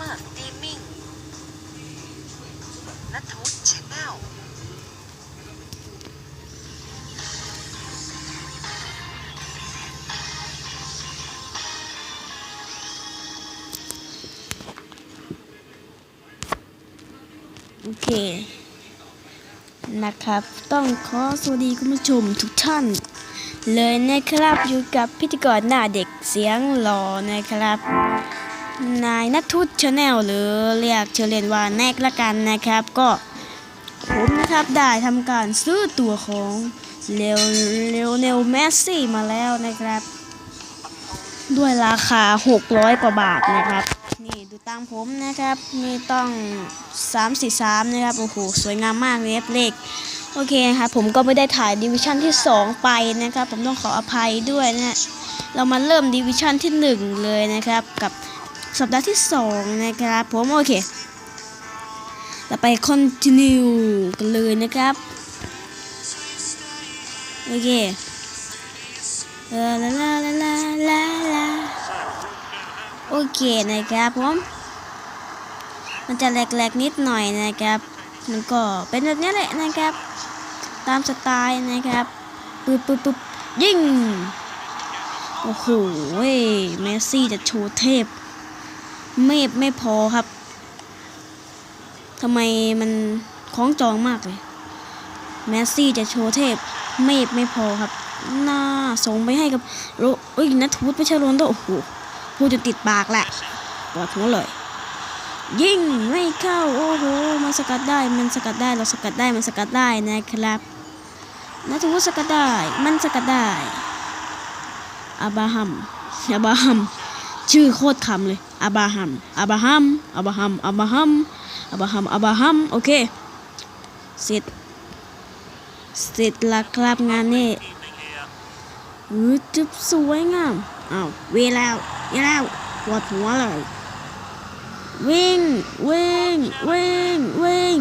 มากเกมมิ่งนัทวุฒิชแนลโอเค นะครับ ต้องขอสวัสดีคุณผู้ชมทุกท่าน เลยนะครับอยู่กับพิธีกรหน้าเด็กเสียงหล่อนะครับ นายนัททุศชาแนลหรือเรียกเชอเรียนว่าแนกละกันนะครับ ก็ผมนะครับได้ทำการซื้อตัวของเลวเลวเนลแมสซี่มาแล้วนะครับ ด้วยราคา 600 กว่าบาทนะครับ นี่ดูตังผมนะครับนี่ต้อง 343 นะครับ โอ้โห สวยงามมากเลยครับเลขโอเคนะครับผมก็ไม่ได้ถ่ายดิวิชั่นที่ 2 ไปนะครับ ผมต้องขออภัยด้วยนะฮะเรามาเริ่มดิวิชั่นที่ 1 เลยนะครับกับ สัปดาห์ที่ 2 นะครับผมโอเค เราไป continue กันเลยนะครับ โอเคลาลาลาลาลาลาลาโอเคนะครับผม มันจะแหลกๆนิดหน่อยนะครับ มันก็เป็นแบบนี้แหละนะครับ ตามสไตล์นะครับปึ๊บปึ๊บปึ๊บยิงโอ้โหเมสซี่จะโชว์เทพ เมฟไม่พอครับทำไมมันคล้องจองมากเลยเมสซี่จะโชว์เทพ เมฟไม่พอครับน่าส่งไปให้กับโรเอ้ยนัทวุฒิไม่ใช่โรนโดโอ้โหพูดจนติดปากแหละปวดหัวเลยยิงไม่เข้า โอ้โห มันสกัดได้ มันสกัดได้ เราสกัดได้ มันสกัดได้นะครับนัทวุฒิสกัดได้ มันสกัดได้อาบราฮัมอาบราฮัม ชื่อโคตรคำเลยอาบราฮัมอาบราฮัมอาบราฮัมอาบราฮัมอาบราฮัมอาบราฮัมโอเคเสร็จเสร็จล้วครับงานนี้เออจุบสวยงามอ้าวเวแล้วเวแล้วปวดหัวเลยวิ่งวิ่งวิ่งวิ่ง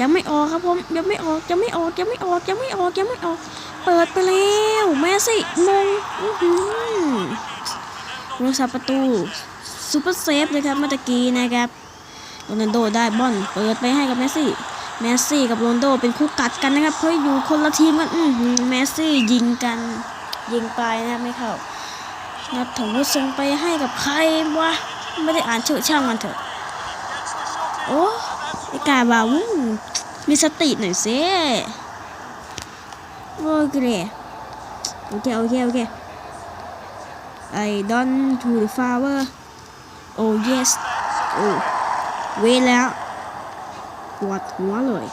ยังไม่ออกครับผมยังไม่ออกยังไม่ออกยังไม่ออกยังไม่ออกยังไม่ออก เปิดไปแล้วแมสซี่มงอือหือ รักษาประตูซูเปอร์เซฟเลยครับเมื่อตะกี้นะครับโรนัลโดได้บอลเปิดไปให้กับแมสซี่แมสซี่กับโรนัลโดเป็นคู่กัดกันนะครับเพราะอยู่คนละทีมกันอื้อหือแมสซี่ยิงกันยิงไปนะไม่เข้านัทวุฒิส่งไปให้กับใครวะไม่ได้อ่านชื่อช่างมันเถอะ โอ้ไอกาบาวุ้งมีสติหน่อยสิโอเคโอเคโอเคโอเค I don't to the flower oh yes โอ้เวแล้วปวดหัวเลย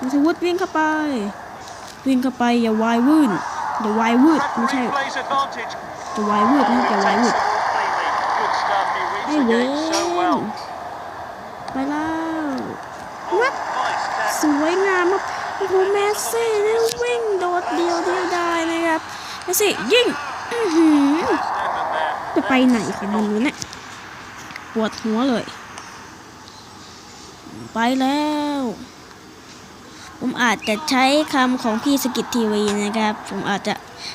นัทวุฒิวิ่งเข้าไป วิ่งเข้าไปอย่าวายวื่นอย่าวายวืดไม่ใช่ plays advantage. จะวายวืดนะอย่าวายวืด Good stuff. He ไอ้ reads เวนไปแล้ว Oh, What? nice tackle. สวยงามมากโอ้โหเมสซี่ได้วิ่งโดดเดียวเดียวได้นะครับเมสซี่ยิง จะไปไหนของมันะเนี่ย ปวดหัวเลย ไปแล้ว ผมอาจจะใช้คำของพี่สกิททีวีนะครับ ผมอาจจะ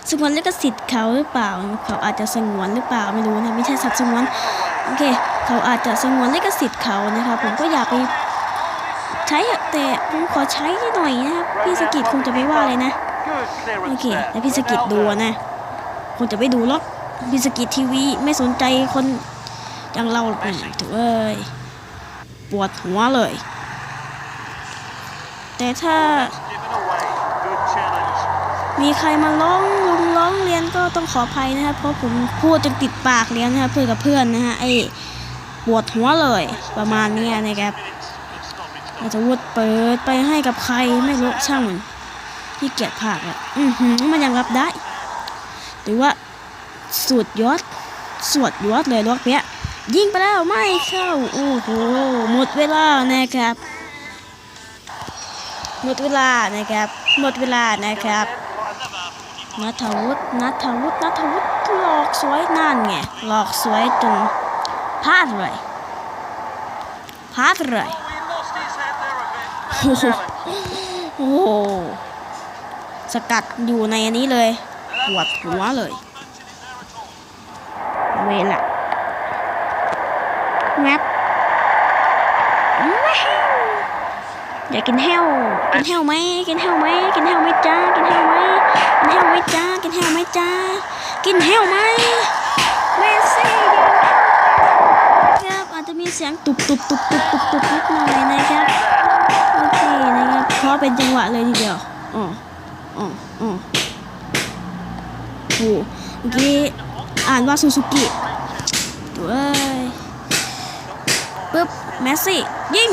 สงวนลิขสิทธิ์เขาหรือเปล่า เขาอาจจะสงวนหรือเปล่าไม่รู้นะไม่ใช่สัตว์สงวนโอเค เขาอาจจะสงวนลิขสิทธิ์เขานะครับผมก็อยากไปใช้แต่ผมขอใช้หน่อยนะครับพี่สกิทคงจะไม่ว่าเลยนะโอเคแล้วพี่สกิทดูนะ งจะไม่ดูหรอกพี่สกิททีวีไม่สนใจคนอย่างเราหรอกนถูกเอ้ยปวดหัวเลย แต่ถ้า มีใครมาร้องลุงร้องเรียนก็ต้องขออภัยนะครับเพราะผมพูดจนติดปากเรียนนะครับเพื่อนกับเพื่อนนะฮะไอ้ปวดหัวเลยประมาณนี้นะครับอาจจะวุดเปิดไปให้กับใครไม่รู้ช่างมันที่เกียจผากอะ อือหือมันยังรับได้ หรือว่าสุดยอดสวดยอดเลยล็อกเนี้ยยิงไปแล้วไม่เข้าโอ้โหหมดเวลานะครับ หมดเวลานะครับ หมดเวลานะครับนัทวุฒินัทวุฒินัทวุฒิหลอกสวยนั่นไงหลอกสวยจนพลาดเลยพลาดเลยโอ้โหสกัดอยู่ในอันนี้เลย ปวดหัวเลยเวละแวบแววอยากกินแห้วกินแห้วไหมกินแห้วไหมกินแห้วไหมจ้ากินแห้วไหมกินแห้วไหมจ้ากินแห้วไหมจ้ากินแห้วไหมเมสซี่ครับอาจจะมีเสียงตุบตุบตุบตุบตุบตุบนิดหน่อยนะครับโอเคนะครับเพราะเป็นจังหวะเลยทีเดียวอ๋ออ๋อ โอ้เมื่อกี้อ่านว่าซูซูกิตัวเอ้ยปึ๊บเมสซี่ยิง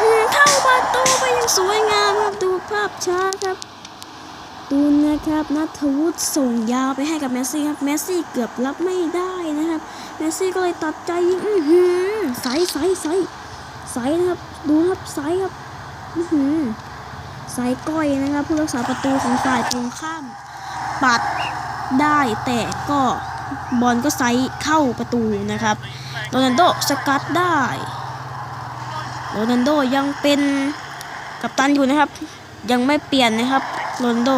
หือเข้าประตูไปยังสวยงามครับดูภาพช้าครับดูนนะครับนัทวุฒิส่งยาวไปให้กับเมสซี่ครับเมสซี่เกือบรับไม่ได้นะครับเมสซี่ก็เลยตัดใจยิงอื้อหือใสใสใสใสนะครับดูครับใสครับอื้อหือใสก้อยนะครับผู้รักษาประตูของฝ่ายตรงข้ามปัด ได้แต่ก็บอลก็ไซส์เข้าประตูนะครับโรนัลโดสกัดได้โรนัลโดยังเป็นกัปตันอยู่นะครับ ยังไม่เปลี่ยนนะครับโรนัลโด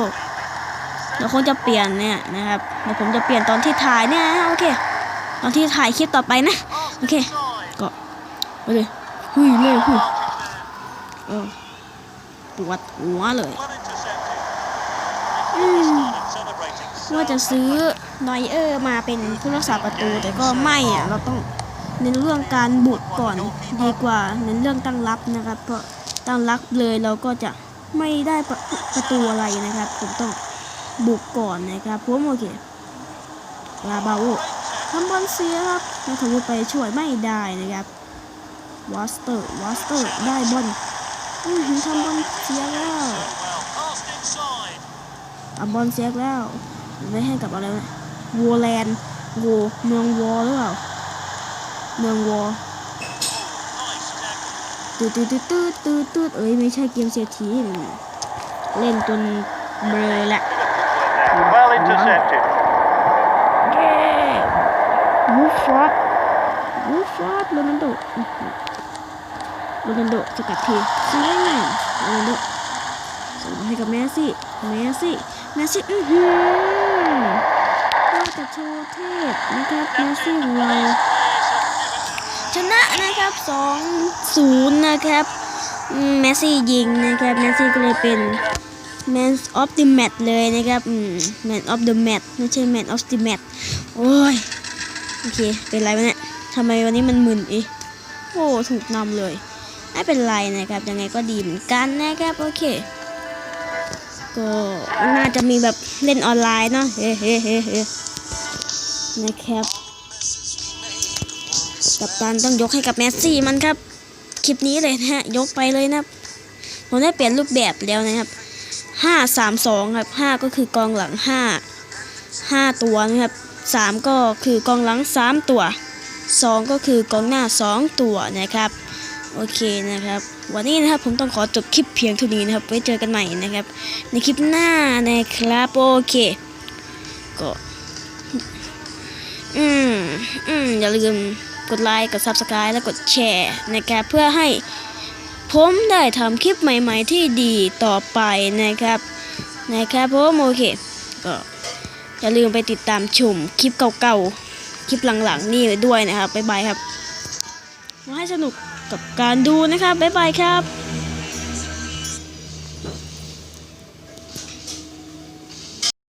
เดี๋ยวคงจะเปลี่ยนเนี่ยนะครับเดี๋ยวผมจะเปลี่ยนตอนที่ถ่ายเนี่ยนะโอเค ตอนที่ถ่ายคลิปต่อไปนะโอเคก็ไปเลยหุยเลยหุยเออปวดหัวเลยอืม ว่าจะซื้อนอยเออร์มาเป็นผู้รักษาประตูแต่ก็ไม่อะเราต้องเน้นเรื่องการบุกก่อนดีกว่าเน้นเรื่องตั้งรับนะครับเพราะตั้งรับเลยเราก็จะไม่ได้ประประตูอะไรนะครับ ผมต้องบุกก่อนนะครับผมโอเคลาบาโอทำบอลเสียครับนัทวุฒิไปช่วยไม่ได้นะครับวอสเตอร์วอสเตอร์ได้บอลอือทำบอลเสียแล้ว เอาบอลเสียแล้ว ไม่ให้กับอะไรนะวอลแลนด์วอเมืองวอหรือเปล่า เมืองวอ Nice tackle. ตืดตืดตืดตืดตืดเอ้ยไม่ใช่เกมเศรษฐีนี่เล่นจนเบลอละ Well intercepted. เย้วูฟฟอร์ดวูฟฟอร์ดโรนัลโดอื้อหือโรนัลโดสกัดทีซีเล่นโรนัลโดส่งให้กับเมสซี่เมสซี่ เมสซี่อือหือว่าจะโชว์เทพนะครับเมสซี่ของเราชนะนะครับ2-0นะครับอืมเมสซี่ยิงนะครับเมสซี่ก็เลยเป็น Man of the Match เลยนะครับอืม Man of the Match ไม่ใช่ Man of the Match โอ้ย โอเค เป็นไรวะเนี่ยทำไมวันนี้มันมึนอีกโอ้ ถูกนำเลย ไม่เป็นไรนะครับ ยังไงก็ดีเหมือนกันนะครับ โอเค ก็น่าจะมีแบบเล่นออนไลน์เนาะเฮ้เฮ้เฮ้เฮ้นะครับกัปตันต้องยกให้กับเมสซี่มันครับ คลิปนี้เลยนะฮะ ยกไปเลยนะครับผมได้เปลี่ยนรูปแบบแล้วนะครับห้าสามสองครับห้าก็คือกองหลังห้าห้าตัวนะครับสามก็คือกองหลังสามตัวสองก็คือกองหน้าสองตัวนะครับ โอเคนะครับ วันนี้นะครับผมต้องขอจบคลิปเพียงเท่านี้นะครับ ไว้เจอกันใหม่นะครับ ในคลิปหน้านะครับโอเคก็อืมอืมอย่าลืมกดไลค์กด Subscribe และกดแชร์นะครับเพื่อให้ผมได้ทำคลิปใหม่ ๆ ที่ดีต่อไปนะครับนะครับผมโอเคก็อย่าลืมไปติดตามชมคลิปเก่าๆ คลิปหลังๆ นี่ด้วยนะครับ บ๊ายบายครับขอให้สนุก กับการดูนะครับบ๊ายบายครับ